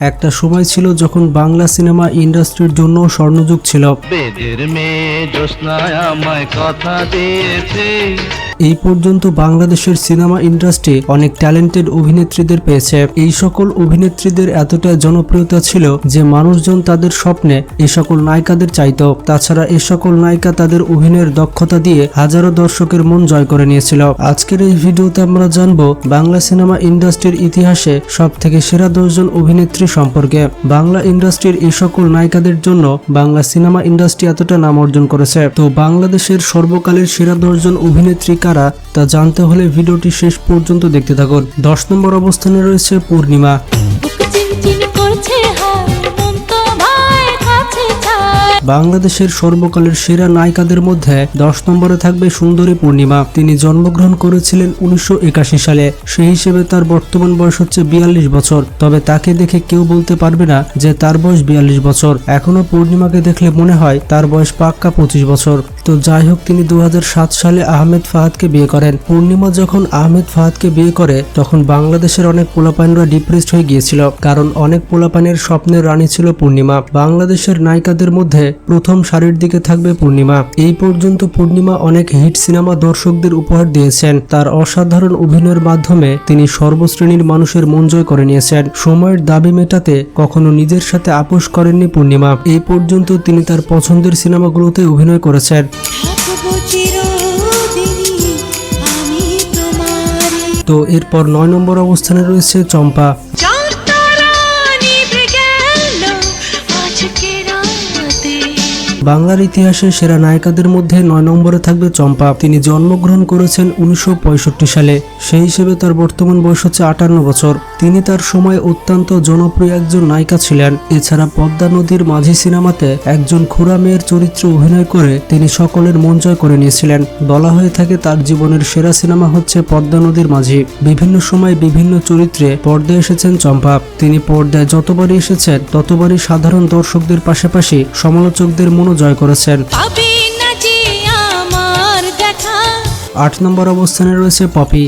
একটা সময় ছিল যখন বাংলা সিনেমা ইন্ডাস্ট্রির জন্য স্বর্ণযুগ ছিল। মেয়ে জ্যোৎস্নায় আমায় কথা দিয়েছে। এই পর্যন্ত বাংলাদেশের সিনেমা ইন্ডাস্ট্রি অনেক ট্যালেন্টেড অভিনেত্রীদের পেয়েছে। এই সকল অভিনেত্রীদের এতটা জনপ্রিয়তা ছিল যে মানুষজন তাদের স্বপ্নে এ সকল নায়িকাদের চাইতো। তাছাড়া এ সকল নায়িকা তাদের অভিনয়ের দক্ষতা দিয়ে হাজারো দর্শকের মন জয় করে নিয়েছিল। আজকের এই ভিডিওতে আমরা জানব বাংলা সিনেমা ইন্ডাস্ট্রির ইতিহাসে সব থেকে সেরা দশজন অভিনেত্রী সম্পর্কে। বাংলা ইন্ডাস্ট্রির এই সকল নায়িকাদের জন্য বাংলা সিনেমা ইন্ডাস্ট্রি এতটা নাম অর্জন করেছে। তো বাংলাদেশের সর্বকালের সেরা দশজন অভিনেত্রী কারা তা জানতে হলে ভিডিওটি শেষ পর্যন্ত দেখতে থাকুন। দশ নম্বর অবস্থানে রয়েছে পূর্ণিমা। বাংলাদেশের সর্বকালের সেরা নায়িকাদের মধ্যে দশ নম্বরে থাকবে সুন্দরী পূর্ণিমা। তিনি জন্মগ্রহণ করেছিলেন উনিশশো একাশি সালে। সেই হিসেবে তার বর্তমান বয়স হচ্ছে বিয়াল্লিশ বছর। তবে তাকে দেখে কেউ বলতে পারবে না যে তার বয়স বিয়াল্লিশ বছর। এখনও পূর্ণিমাকে দেখলে মনে হয় তার বয়স পাক্কা পঁচিশ বছর। তো যাই হোক, তিনি দু হাজার সাত সালে আহমেদ ফাহাদকে বিয়ে করেন। পূর্ণিমা যখন আহমেদ ফাহাদকে বিয়ে করে, তখন বাংলাদেশের অনেক পোলাপাইনরা ডিপ্রেসড হয়ে গিয়েছিল। কারণ অনেক পোলাপানের স্বপ্নের রানী ছিল পূর্ণিমা। বাংলাদেশের নায়িকাদের মধ্যে প্রথম সারির দিকে থাকবে পূর্ণিমা। এই পর্যন্ত পূর্ণিমা অনেক হিট সিনেমা দর্শকদের উপহার দিয়েছেন। তার অসাধারণ অভিনয়ের মাধ্যমে তিনি সর্বশ্রেণীর মানুষের মন জয় করে নিয়েছেন। সময়ের দাবি মেটাতে কখনো নিজের সাথে আপোষ করেননি পূর্ণিমা। এই পর্যন্ত তিনি তার পছন্দের সিনেমাগুলোতে অভিনয় করেছেন। তো এরপর নয় নম্বর অবস্থানে রয়েছে চম্পা। বাংলার ইতিহাসে সেরা নায়িকাদের মধ্যে নয় নম্বরে থাকবে চম্পা। তিনি জন্মগ্রহণ করেছেন উনিশশো পঁয়ষট্টি সালে। সেই হিসেবে তার বর্তমান বয়স হচ্ছে আটান্ন বছর। তিনি তার সময় অত্যন্ত জনপ্রিয় একজন নায়িকা ছিলেন। এছাড়া পদ্মা নদীর মাঝি সিনেমাতে একজন খুড়া মেয়ের চরিত্রে অভিনয় করে তিনি সকলের মন জয় করে নিয়েছিলেন। বলা হয়ে থাকে তার জীবনের সেরা সিনেমা হচ্ছে পদ্মা নদীর মাঝি। বিভিন্ন সময় বিভিন্ন চরিত্রে পর্দায় এসেছেন চম্পা। তিনি পর্দায় যতবারই এসেছেন, ততবারই সাধারণ দর্শকদের পাশাপাশি সমালোচকদের মনও জয় করেছেন। আট নম্বর অবস্থানে রয়েছে পপি।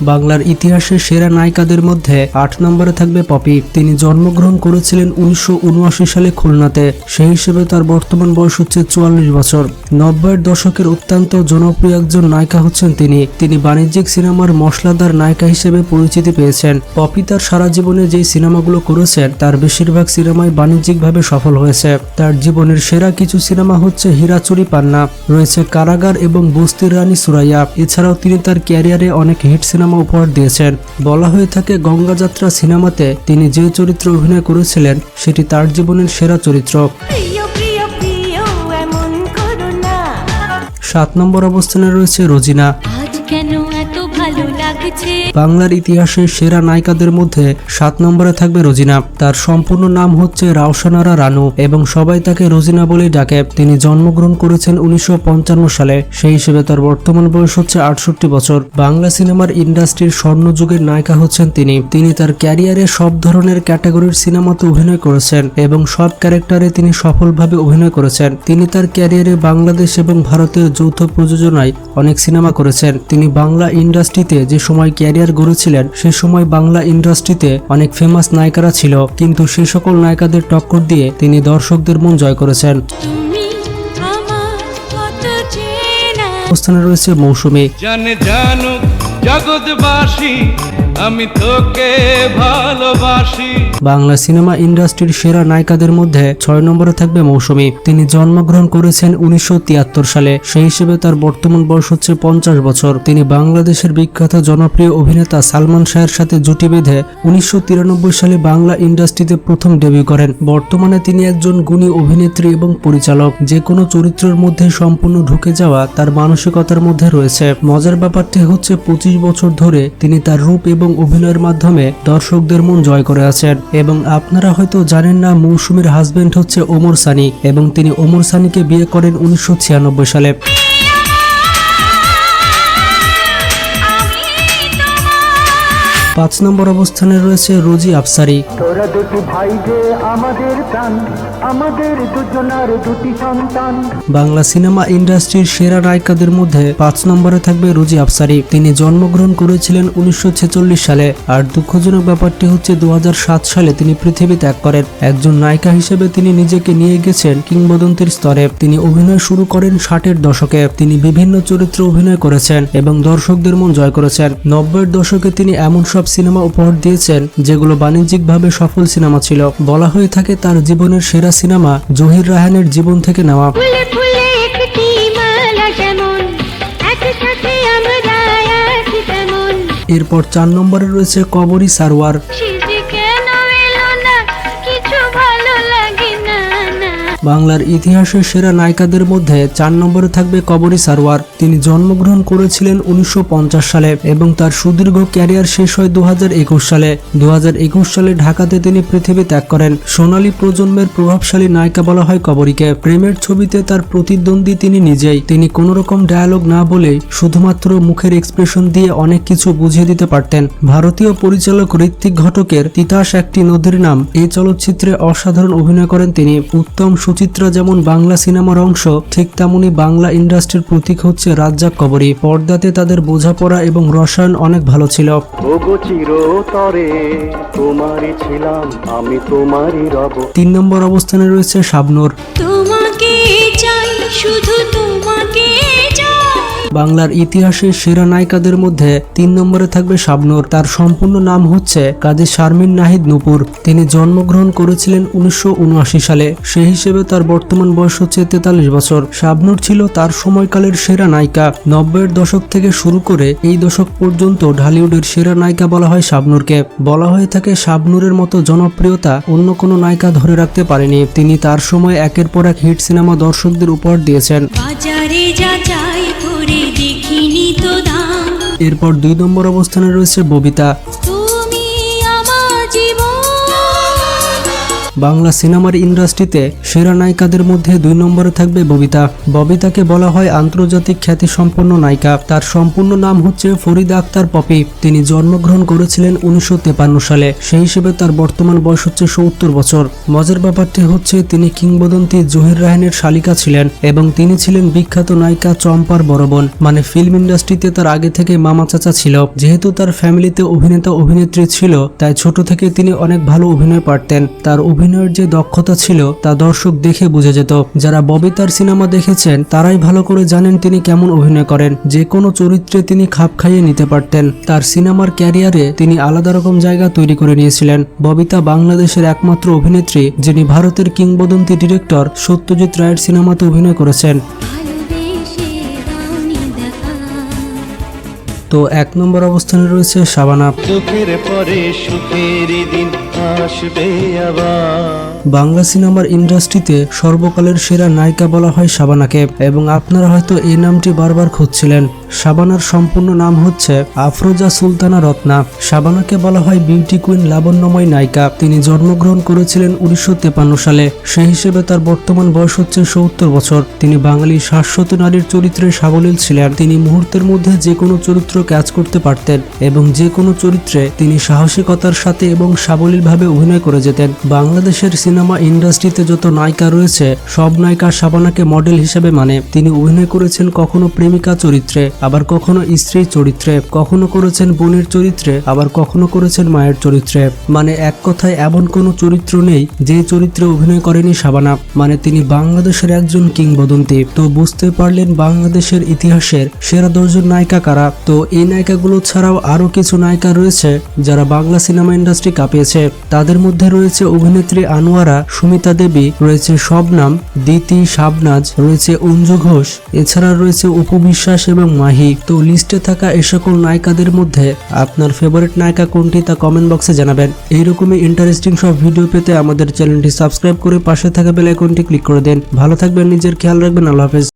বাংলার ইতিহাসের সেরা নায়িকাদের মধ্যে আট নম্বরে থাকবে পপি। তিনি জন্মগ্রহণ করেছিলেন উনিশশো সালে খুলনাতে। সেই হিসেবে তার বর্তমান বয়স হচ্ছে চুয়াল্লিশ বছর। নব্বইয়ের দশকের অত্যন্ত জনপ্রিয় একজন নায়িকা হচ্ছেন তিনি। তিনি বাণিজ্যিক সিনেমার মশলাদার নায়িকা হিসেবে পরিচিতি পেয়েছেন। পপি তার সারা জীবনে যেই সিনেমাগুলো করেছেন, তার বেশিরভাগ সিনেমাই বাণিজ্যিকভাবে সফল হয়েছে। তার জীবনের সেরা কিছু সিনেমা হচ্ছে হীরাচুরি পান্না, রয়েছে কারাগার এবং বস্তির রানী সুরাইয়া। এছাড়াও তিনি তার ক্যারিয়ারে অনেক হিট সিনেমা উপহার দিয়েছেন। বলা হয়ে থাকে গঙ্গাযাত্রা সিনেমাতে তিনি যে চরিত্র অভিনয় করেছিলেন সেটি তার জীবনের সেরা চরিত্র। সাত নম্বর অবস্থানে রয়েছে রোজিনা। বাংলার ইতিহাসের সেরা নায়িকাদের মধ্যে সাত নম্বরে থাকবে রোজিনা। তার সম্পূর্ণ নাম হচ্ছে রাওসানারা রানু এবং সবাই তাকে রোজিনা বলেই ডাকে। তিনি জন্মগ্রহণ করেছেন উনিশশো সালে। সেই হিসেবে তার বর্তমান বয়স হচ্ছে আটষট্টি বছর। বাংলা সিনেমার ইন্ডাস্ট্রির স্বর্ণযুগের নায়িকা হচ্ছেন তিনি। তিনি তার ক্যারিয়ারে সব ধরনের ক্যাটাগরির সিনেমাতে অভিনয় করেছেন এবং সব ক্যারেক্টারে তিনি সফলভাবে অভিনয় করেছেন। তিনি তার ক্যারিয়ারে বাংলাদেশ এবং ভারতের যৌথ প্রযোজনায় অনেক সিনেমা করেছেন। তিনি বাংলা ইন্ডাস্ট্রিতে যে সময় ক্যারিয়ার গড়েছিলেন সে সময় বাংলা ইন্ডাস্ট্রিতে অনেক ফেমাস নায়িকারা ছিল কিন্তু সে সকল নায়িকাদের টক্কর দিয়ে তিনি দর্শকদের মন জয় করেছেন। অবস্থানে রয়েছে মৌসুমী। জগৎবাসী আমি তোকে ভালোবাসি। বাংলা সিনেমা ইন্ডাস্ট্রির সেরা নায়িকাদের মধ্যে ছয় নম্বরে থাকবে মৌসুমী। তিনি জন্মগ্রহণ করেছেন উনিশশো তিয়াত্তর সালে। সেই হিসেবে তার বর্তমান বয়স হচ্ছে পঞ্চাশ বছর। তিনি বাংলাদেশের বিখ্যাত জনপ্রিয় অভিনেতা সালমান শাহের সাথে জুটি বেঁধে উনিশশো তিরানব্বই সালে বাংলা ইন্ডাস্ট্রিতে প্রথম ডেবিউ করেন। বর্তমানে তিনি একজন গুণী অভিনেত্রী এবং পরিচালক। যে কোনো চরিত্রের মধ্যে সম্পূর্ণ ঢুকে যাওয়া তার মানসিকতার মধ্যে রয়েছে। মজার ব্যাপারটি হচ্ছে পঁচিশ বছর ধরে তিনি তার রূপ এবং অভিনয়ের মাধ্যমে দর্শকদের মন জয় করে আছেন। এবং আপনারা হয়তো জানেন না, মৌসুমীর হাজবেন্ড হচ্ছে ওমর সানি এবং তিনি ওমর সানিকে বিয়ে করেন উনিশশো ছিয়ানব্বই সালে। পাঁচ নম্বর অবস্থানে রয়েছে রোজি আফসারি। তোরা দুটি ভাই যে আমাদের প্রাণ আমাদের দুজনার দুটি সন্তান। বাংলা সিনেমা ইন্ডাস্ট্রির সেরা নায়িকাদের মধ্যে পাঁচ নম্বরে থাকবে রোজি আফসারি। তিনি জন্মগ্রহণ করেছিলেন উনিশশো ছেচল্লিশ সালে আর দুঃখজনক ব্যাপারটি হচ্ছে দুহাজার সাত সালে তিনি পৃথিবী ত্যাগ করেন। একজন নায়িকা হিসেবে তিনি নিজেকে নিয়ে গেছেন কিংবদন্তির স্তরে। তিনি অভিনয় শুরু করেন ষাটের দশকে। তিনি বিভিন্ন চরিত্রে অভিনয় করেছেন এবং দর্শকদের মন জয় করেছেন। নব্বইয়ের দশকে তিনি এমন সব সিনেমা উপহার দিয়েছেন যেগুলো বাণিজ্যিকভাবে সফল সিনেমা ছিল। বলা হয়ে থাকে তার জীবনের সেরা সিনেমা জহির রাহানের জীবন থেকে নেওয়া। এরপর চার নম্বরে রয়েছে কবরী সারওয়ার বাংলার ইতিহাসের সেরা নায়িকাদের মধ্যে চার নম্বরে থাকবে কবরী সারওয়ার তিনি জন্মগ্রহণ করেছিলেন উনিশশো সালে এবং তার সুদীর্ঘ ক্যারিয়ার শেষ হয় দু সালে। দু সালে ঢাকাতে তিনি পৃথিবী ত্যাগ করেন। সোনালী প্রজন্মের প্রভাবশালী নায়িকা বলা হয় কবরীকে। প্রেমের ছবিতে তার প্রতিদ্বন্দ্বী তিনি নিজেই। তিনি কোনো রকম ডায়ালগ না বলেই শুধুমাত্র মুখের এক্সপ্রেশন দিয়ে অনেক কিছু বুঝিয়ে দিতে পারতেন। ভারতীয় পরিচালক ঋত্বিক ঘটকের তিতাস একটি নদীর নাম। এই চলচ্চিত্রে অসাধারণ অভিনয় করেন তিনি। উত্তম সুচিত্রা যেমন বাংলা সিনেমার অংশ ঠিক তেমনই বাংলা ইন্ডাস্ট্রির প্রতীক হচ্ছে রাজ্জাক কবরী। পর্দাতে তাদের বোঝাপড়া এবং রসায়ন অনেক ভালো ছিল। ছিলাম আমি তোমারই রব। তিন নম্বর অবস্থানে রয়েছে শাবনুর। তোমাকে চাই শুধু তোমাকে বাংলার ইতিহাসের সেরা নায়িকাদের মধ্যে তিন নম্বরে থাকবে শাবনূর। তার সম্পূর্ণ নাম হচ্ছে কাজী শারমিন নাহিদ নুপুর। তিনি জন্মগ্রহণ করেছিলেন উনিশশো উনআশি সালে। সেই হিসেবে তার বর্তমান বয়স হচ্ছে তেতাল্লিশ বছর। শাবনূর ছিল তার সময়কালের সেরা নায়িকা। নব্বইয়ের দশক থেকে শুরু করে এই দশক পর্যন্ত ঢালিউডের সেরা নায়িকা বলা হয় শাবনূরকে। বলা হয়ে থাকে শাবনূরের মতো জনপ্রিয়তা অন্য কোনো নায়িকা ধরে রাখতে পারেনি। তিনি তার সময় একের পর এক হিট সিনেমা দর্শকদের উপহার দিয়েছেন। এরপর দুই নম্বর অবস্থানে রয়েছে ববিতা। বাংলা সিনেমার ইন্ডাস্ট্রিতে সেরা নায়িকাদের মধ্যে দুই নম্বরে থাকবে ববিতা। ববিতাকে বলা হয় আন্তর্জাতিক খ্যাতি খ্যাতিসম্পন্ন নায়িকা। তার সম্পূর্ণ নাম হচ্ছে ফরিদা আক্তার পপি। তিনি জন্মগ্রহণ করেছিলেন উনিশশো সালে। সেই হিসেবে তার বর্তমান বয়স হচ্ছে সত্তর বছর। মজার ব্যাপারটি হচ্ছে, তিনি কিংবদন্তি জহির রায়হানের শালিকা ছিলেন এবং তিনি ছিলেন বিখ্যাত নায়িকা চম্পার বড় বোন মানে ফিল্ম ইন্ডাস্ট্রিতে তার আগে থেকে মামা চাচা ছিল। যেহেতু তার ফ্যামিলিতে অভিনেতা অভিনেত্রী ছিল, তাই ছোট থেকে তিনি অনেক ভালো অভিনয় পারতেন। তার অভিনয়ের যে দক্ষতা ছিল তা দর্শক দেখে বুঝে যেত। যারা ববিতার সিনেমা দেখেছেন, তারাই ভালো করে জানেন তিনি কেমন অভিনয় করেন। যে কোনো চরিত্রে তিনি খাপ খাইয়ে নিতে পারতেন। তার সিনেমার ক্যারিয়ারে তিনি আলাদা রকম জায়গা তৈরি করে নিয়েছিলেন। ববিতা বাংলাদেশের একমাত্র অভিনেত্রী, যিনি ভারতের কিংবদন্তি ডিরেক্টর সত্যজিৎ রায়ের সিনেমাতে অভিনয় করেছেন। তো এক নম্বর অবস্থানে রয়েছে শাবানা। সুখের পরে সুখের দিন আসবে আবার। বাংলা সিনেমার ইন্ডাস্ট্রিতে সর্বকালের সেরা নায়িকা বলা হয় শাবানাকে এবং আপনারা হয়তো এই নামটি বারবার খুঁজছিলেন। শাবানার সম্পূর্ণ নাম হচ্ছে আফরোজা সুলতানা রত্না। শাবানাকে বলা হয় বিউটি কুইন লাবণ্যময় নায়িকা। তিনি জন্মগ্রহণ করেছিলেন উনিশশো সালে। সেই হিসেবে তার বর্তমান বয়স হচ্ছে সত্তর বছর। তিনি বাঙালি শাশ্বত নারীর চরিত্রে সাবলীল ছিলেন। তিনি মুহূর্তের মধ্যে যে কোনো চরিত্র ক্যাচ করতে পারতেন এবং যে কোনো চরিত্রে তিনি সাহসিকতার সাথে এবং সাবলীলভাবে অভিনয় করে যেতেন। বাংলাদেশের সিনেমা ইন্ডাস্ট্রিতে যত নায়িকা রয়েছে, সব নায়িকা শাবানাকে মডেল হিসেবে মানে। তিনি অভিনয় করেছেন কখনো প্রেমিকা চরিত্রে। আবার কখনো স্ত্রীর চরিত্রে, কখনো করেছেন বোনের চরিত্রে, আবার কখনো করেছেন মায়ের চরিত্রে। মানে এক কথায় এমন কোনো চরিত্র নেই যে চরিত্রে অভিনয় করেনি শাবানা। মানে তিনি বাংলাদেশের একজন কিংবদন্তি। তো বুঝতে পারলেন বাংলাদেশের ইতিহাসের সেরা দশজন নায়িকা কারা। তো এই নায়িকাগুলো ছাড়াও আরও কিছু নায়িকা রয়েছে যারা বাংলা সিনেমা ইন্ডাস্ট্রি কাঁপিয়েছে। তাদের মধ্যে রয়েছে অভিনেত্রী আনোয়ারা, সুমিতা দেবী, রয়েছে শবনাম, দিতি শাবনাজ, রয়েছে অঞ্জু ঘোষ, এছাড়া রয়েছে উপবিশ্বাস বিশ্বাস এবং মাহি তো লিস্টে থাকা এ সকল নায়িকাদের মধ্যে আপনার ফেভারিট নায়িকা কোনটি তা কমেন্ট বক্সে জানাবেন। এইরকমই ইন্টারেস্টিং সব ভিডিও পেতে আমাদের চ্যানেলটি সাবস্ক্রাইব করে পাশে থাকা বেল আইকনটি ক্লিক করে দেন। ভালো থাকবেন, নিজের খেয়াল রাখবেন, আল্লাহ হাফেজ।